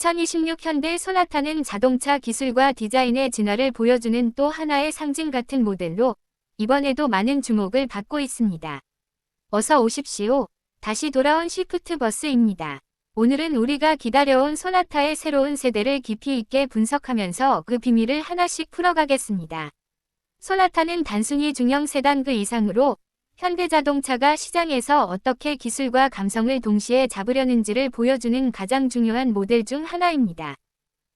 2026 현대 소나타는 자동차 기술과 디자인의 진화를 보여주는 또 하나의 상징 같은 모델로 이번에도 많은 주목을 받고 있습니다. 어서 오십시오. 다시 돌아온 시프트 버스입니다. 오늘은 우리가 기다려온 소나타의 새로운 세대를 깊이 있게 분석하면서 그 비밀을 하나씩 풀어가겠습니다. 소나타는 단순히 중형 세단 그 이상으로 현대자동차가 시장에서 어떻게 기술과 감성을 동시에 잡으려는지를 보여주는 가장 중요한 모델 중 하나입니다.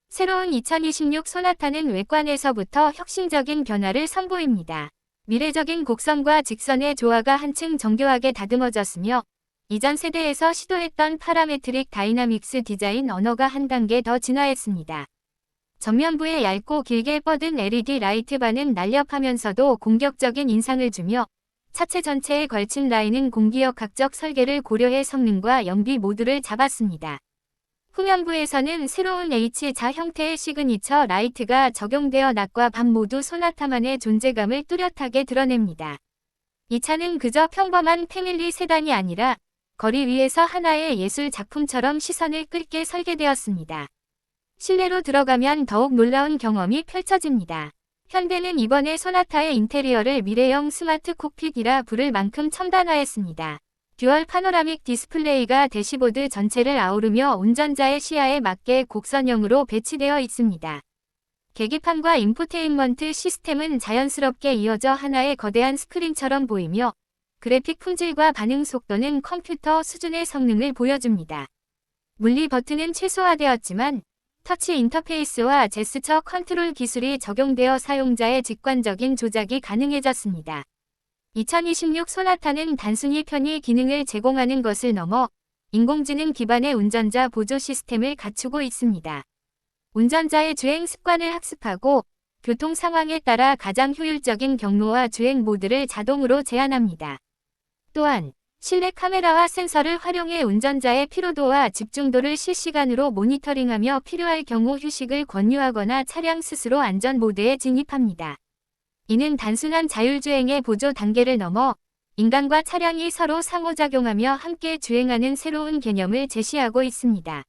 새로운 2026 소나타는 외관에서부터 혁신적인 변화를 선보입니다. 미래적인 곡선과 직선의 조화가 한층 정교하게 다듬어졌으며 이전 세대에서 시도했던 파라메트릭 다이나믹스 디자인 언어가 한 단계 더 진화했습니다. 전면부에 얇고 길게 뻗은 LED 라이트반은 날렵하면서도 공격적인 인상을 주며 차체 전체에 걸친 라인은 공기역학적 설계를 고려해 성능과 연비 모두를 잡았습니다. 후면부에서는 새로운 H자 형태의 시그니처 라이트가 적용되어 낮과 밤 모두 소나타만의 존재감을 뚜렷하게 드러냅니다. 이 차는 그저 평범한 패밀리 세단이 아니라 거리 위에서 하나의 예술 작품처럼 시선을 끌게 설계되었습니다. 실내로 들어가면 더욱 놀라운 경험이 펼쳐집니다. 현대는 이번에 소나타의 인테리어를 미래형 스마트 콕핏이라 부를 만큼 첨단화했습니다. 듀얼 파노라믹 디스플레이가 대시보드 전체를 아우르며 운전자의 시야에 맞게 곡선형으로 배치되어 있습니다. 계기판과 인포테인먼트 시스템은 자연스럽게 이어져 하나의 거대한 스크린처럼 보이며 그래픽 품질과 반응 속도는 컴퓨터 수준의 성능을 보여줍니다. 물리 버튼은 최소화되었지만 터치 인터페이스와 제스처 컨트롤 기술이 적용되어 사용자의 직관적인 조작이 가능해졌습니다. 2026 소나타는 단순히 편의 기능을 제공하는 것을 넘어 인공지능 기반의 운전자 보조 시스템을 갖추고 있습니다. 운전자의 주행 습관을 학습하고 교통 상황에 따라 가장 효율적인 경로와 주행 모드를 자동으로 제한합니다. 또한 실내 카메라와 센서를 활용해 운전자의 피로도와 집중도를 실시간으로 모니터링하며 필요할 경우 휴식을 권유하거나 차량 스스로 안전 모드에 진입합니다. 이는 단순한 자율주행의 보조 단계를 넘어 인간과 차량이 서로 상호작용하며 함께 주행하는 새로운 개념을 제시하고 있습니다.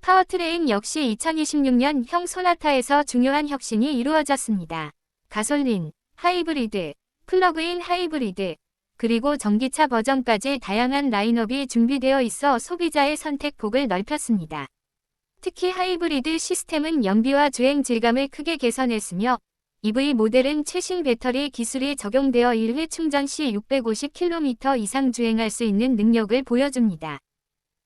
파워트레인 역시 2026년 형 소나타에서 중요한 혁신이 이루어졌습니다. 가솔린, 하이브리드, 플러그인 하이브리드, 그리고 전기차 버전까지 다양한 라인업이 준비되어 있어 소비자의 선택폭을 넓혔습니다. 특히 하이브리드 시스템은 연비와 주행 질감을 크게 개선했으며 EV 모델은 최신 배터리 기술이 적용되어 1회 충전 시 650km 이상 주행할 수 있는 능력을 보여줍니다.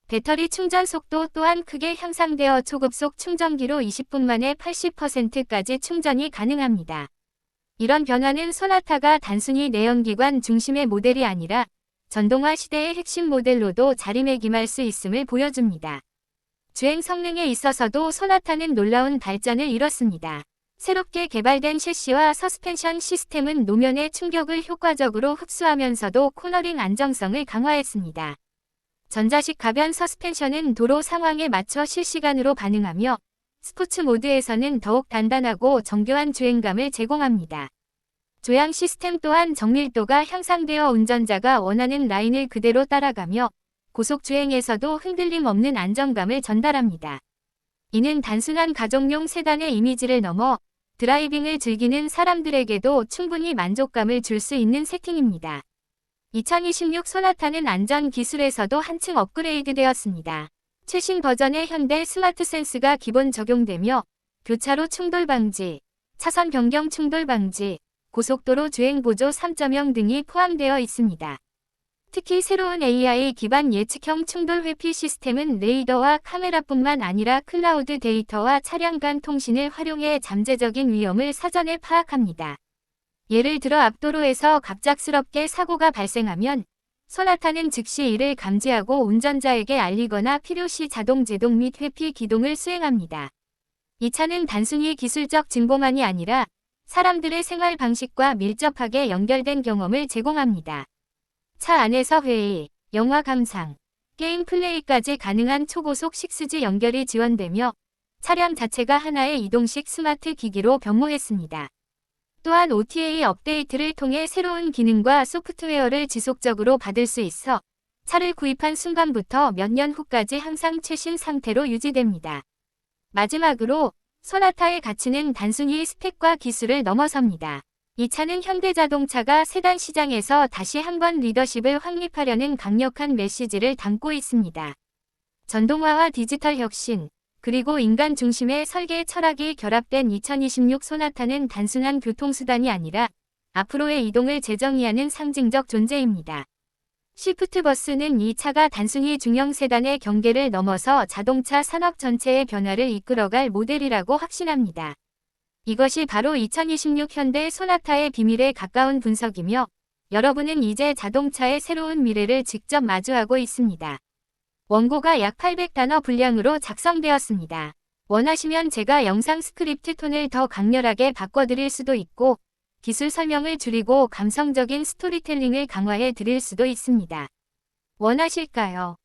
배터리 충전 속도 또한 크게 향상되어 초급속 충전기로 20분 만에 80%까지 충전이 가능합니다. 이런 변화는 소나타가 단순히 내연기관 중심의 모델이 아니라 전동화 시대의 핵심 모델로도 자리매김할 수 있음을 보여줍니다. 주행 성능에 있어서도 소나타는 놀라운 발전을 이뤘습니다. 새롭게 개발된 셰시와 서스펜션 시스템은 노면의 충격을 효과적으로 흡수하면서도 코너링 안정성을 강화했습니다. 전자식 가변 서스펜션은 도로 상황에 맞춰 실시간으로 반응하며 스포츠 모드에서는 더욱 단단하고 정교한 주행감을 제공합니다. 조향 시스템 또한 정밀도가 향상되어 운전자가 원하는 라인을 그대로 따라가며 고속 주행에서도 흔들림 없는 안정감을 전달합니다. 이는 단순한 가족용 세단의 이미지를 넘어 드라이빙을 즐기는 사람들에게도 충분히 만족감을 줄 수 있는 세팅입니다. 2026 소나타는 안전 기술에서도 한층 업그레이드 되었습니다. 최신 버전의 현대 스마트 센스가 기본 적용되며 교차로 충돌 방지, 차선 변경 충돌 방지, 고속도로 주행 보조 3.0 등이 포함되어 있습니다. 특히 새로운 AI 기반 예측형 충돌 회피 시스템은 레이더와 카메라뿐만 아니라 클라우드 데이터와 차량 간 통신을 활용해 잠재적인 위험을 사전에 파악합니다. 예를 들어 앞도로에서 갑작스럽게 사고가 발생하면 소나타는 즉시 이를 감지하고 운전자에게 알리거나 필요시 자동 제동 및 회피 기동을 수행합니다. 이 차는 단순히 기술적 진보만이 아니라 사람들의 생활 방식과 밀접하게 연결된 경험을 제공합니다. 차 안에서 회의, 영화 감상, 게임 플레이까지 가능한 초고속 식스지 연결이 지원되며 차량 자체가 하나의 이동식 스마트 기기로 변모했습니다. 또한 OTA 업데이트를 통해 새로운 기능과 소프트웨어를 지속적으로 받을 수 있어 차를 구입한 순간부터 몇 년 후까지 항상 최신 상태로 유지됩니다. 마지막으로 소나타의 가치는 단순히 스펙과 기술을 넘어섭니다. 이 차는 현대자동차가 세단 시장에서 다시 한번 리더십을 확립하려는 강력한 메시지를 담고 있습니다. 전동화와 디지털 혁신, 그리고 인간 중심의 설계 철학이 결합된 2026 소나타는 단순한 교통수단이 아니라 앞으로의 이동을 재정의하는 상징적 존재입니다. 시프트버스는 이 차가 단순히 중형 세단의 경계를 넘어서 자동차 산업 전체의 변화를 이끌어갈 모델이라고 확신합니다. 이것이 바로 2026 현대 소나타의 비밀에 가까운 분석이며 여러분은 이제 자동차의 새로운 미래를 직접 마주하고 있습니다. 원고가 약 800단어 분량으로 작성되었습니다. 원하시면 제가 영상 스크립트 톤을 더 강렬하게 바꿔드릴 수도 있고 기술 설명을 줄이고 감성적인 스토리텔링을 강화해 드릴 수도 있습니다. 원하실까요?